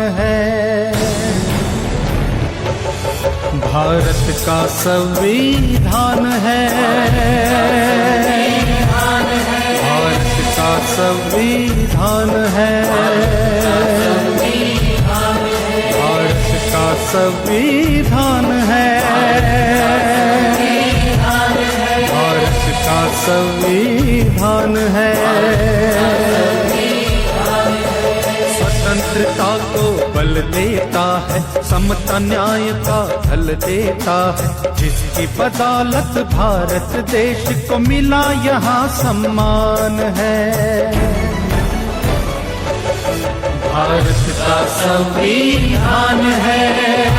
है? भारत का संविधान है। भारत का संविधान है। भारत का संविधान है। भारत का संविधान है। बल देता है, समता न्याय का फल देता है। जिसकी बदौलत भारत देश को मिला, यहाँ सम्मान है। भारत का संविधान है।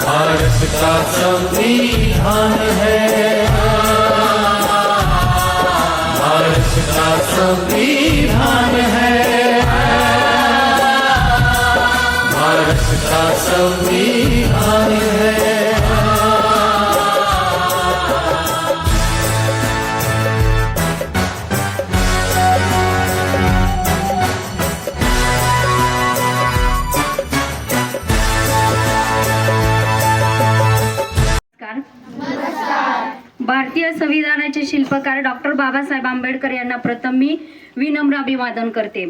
भारत का संविधान संविधान है भारतीय संविधानाचे शिल्पकार डॉक्टर बाबासाहेब आंबेडकर यांना प्रथम मी विनम्र अभिवादन करते.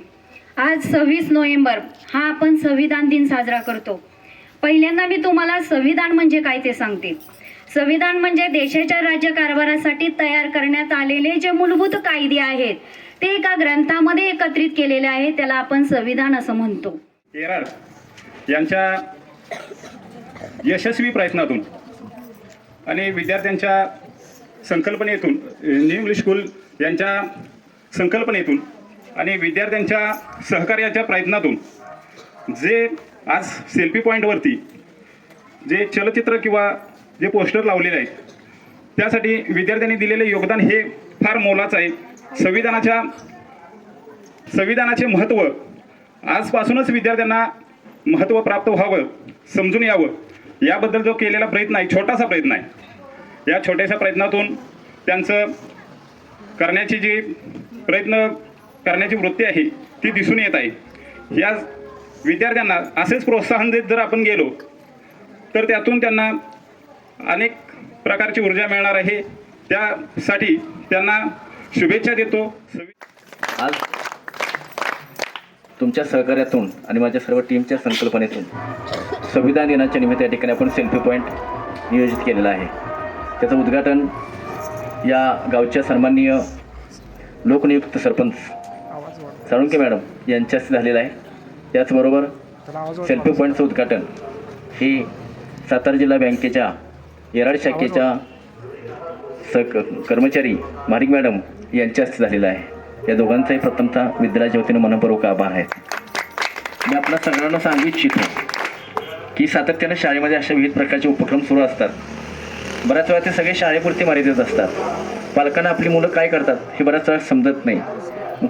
आज सव्वीस नोव्हेंबर हा आपण संविधान दिन साजरा करतो. पहिल्यांदा मी तुम्हाला संविधान म्हणजे काय ते सांगते. संविधान म्हणजे देशाच्या राज्यकारभारासाठी तयार करण्यात आलेले जे मूलभूत कायदे आहेत ते एका ग्रंथामध्ये एकत्रित केलेले आहे त्याला आपण संविधान असं म्हणतो. केरळ यांच्या यशस्वी प्रयत्नातून आणि विद्यार्थ्यांच्या संकल्पनेतून न्यू इंग्लिश स्कूल यांच्या संकल्पनेतून आणि विद्यार्थ्यांच्या सहकार्याच्या प्रयत्नातून जे आज सेल्फी पॉईंटवरती जे चलचित्र किंवा जे पोस्टर लावलेले आहेत त्यासाठी विद्यार्थ्यांनी दिलेले योगदान हे फार मोलाचं आहे. संविधानाच्या संविधानाचे महत्त्व आजपासूनच विद्यार्थ्यांना महत्त्व प्राप्त व्हावं समजून यावं याबद्दल जो केलेला प्रयत्न आहे छोटासा प्रयत्न आहे. या छोट्याशा प्रयत्नातून त्यांचं करण्याची जी प्रयत्न करण्याची वृत्ती आहे ती दिसून येत आहे. या विद्यार्थ्यांना असेच प्रोत्साहन देत जर आपण गेलो तर त्यातून त्यांना अनेक प्रकारची ऊर्जा मिळणार आहे. त्यासाठी त्यांना शुभेच्छा देतो. सवि- आज तुमच्या सहकार्यातून आणि माझ्या सर्व टीमच्या संकल्पनेतून संविधान दिनाच्या निमित्त या ठिकाणी आपण सेल्फी पॉईंट नियोजित केलेला आहे. त्याचं उद्घाटन या गावच्या सन्माननीय लोकनियुक्त सरपंच साळुंके मॅडम यांच्याशी झालेलं आहे. त्याचबरोबर सेल्फी पॉईंटचं उद्घाटन. हे सातारा जिल्हा बँकेच्या येराड शाखेच्या सक कर्मचारी मारिक मॅडम यांच्या हस्ते झालेलं आहे. या दोघांचाही प्रथमतः विद्यालयाच्या वतीनं मनपूर्वक आभार आहेत मी आपल्या सगळ्यांना सांगू इच्छितो की सातत्यानं शाळेमध्ये अशा विविध प्रकारचे उपक्रम सुरू असतात. बऱ्याच वेळा ते सगळे शाळेपुरते मर्यादित असतात. पालकांना आपली मुलं काय करतात हे बऱ्याच वेळा समजत नाही.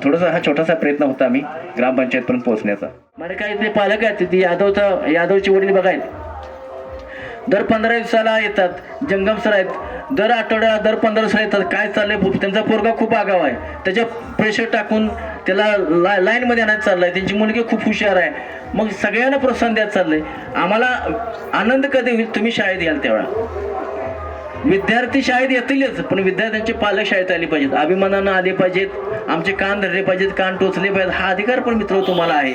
थोडासा हा छोटासा प्रयत्न होता आम्ही ग्रामपंचायतपर्यंत पोहोचण्याचा. मला काय ते पालक आहेत ती यादवचा यादवचे वडील बघायत दर पंधरा दिवसाला येतात जंगम सर आहेत. दर आठवड्याला दर पंधरा दिवसाला येतात. काय चाललंय त्यांचा पोरगा खूप आगाव आहे. त्याच्या प्रेशर टाकून त्याला ला लाईनमध्ये आणायचं चाललंय. त्यांची मुलगी खूप हुशार आहे. मग सगळ्यांना प्रोत्साहन द्यायचं चाललंय. आम्हाला आनंद कधी होईल तुम्ही शाळेत याल तेवढा विद्यार्थी शाळेत येतीलच पण विद्यार्थ्यांचे पालक शाळेत आले पाहिजेत. अभिमानानं आले पाहिजेत. आमचे कान धरले पाहिजेत कान टोचले पाहिजेत. हा अधिकार पण मित्र तुम्हाला आहे.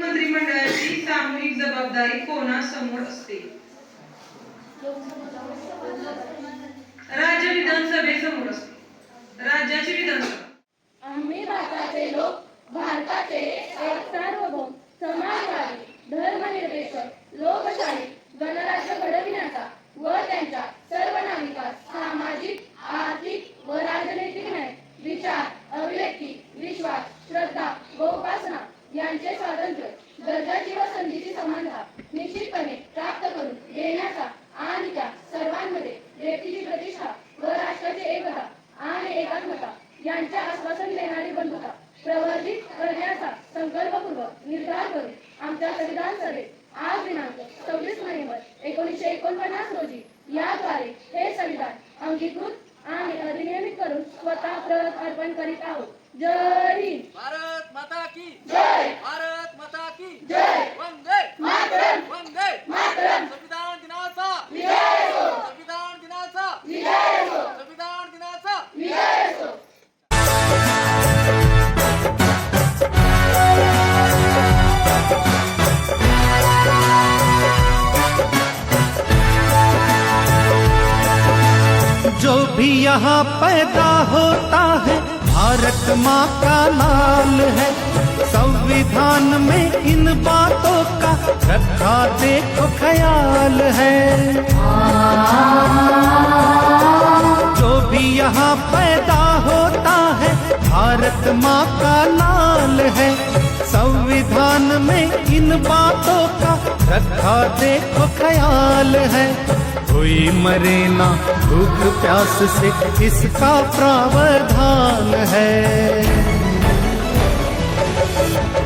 मंत्रिमंडळाची सामूहिक जबाबदारी कोणासमोर असते? करण्याचा संकल्पपूर्वक निर्धार करून आमच्या संविधान सभेत आज दिनांक सव्वीस नोव्हेंबर एकोणीसशे एकोणपन्नास रोजी याद्वारे हे संविधान अंगीकृत आणि अधिनियमित करून स्वतः प्रत अर्पण करीत आहोत. जय हिंद. भारत माता की जय. भारत माता की जय. वंदे. मातरम. वंदे. मातरम. संविधान दिनाचा. विजय हो. संविधान दिनाचा. विजय हो. जो भी यहाँ पैदा होता है, भारत माँ का लाल है। संविधान में इन बातों का रखा देखो ख्याल है। जो भी यहाँ पैदा होता है, भारत माँ का लाल है। संविधान में इन बातों का रखा देखो ख्याल है। कोई मरे ना भूख प्यास से इसका प्रावधान है।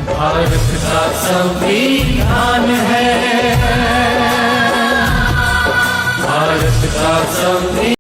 भारत का संविधान है। भारत का संविधान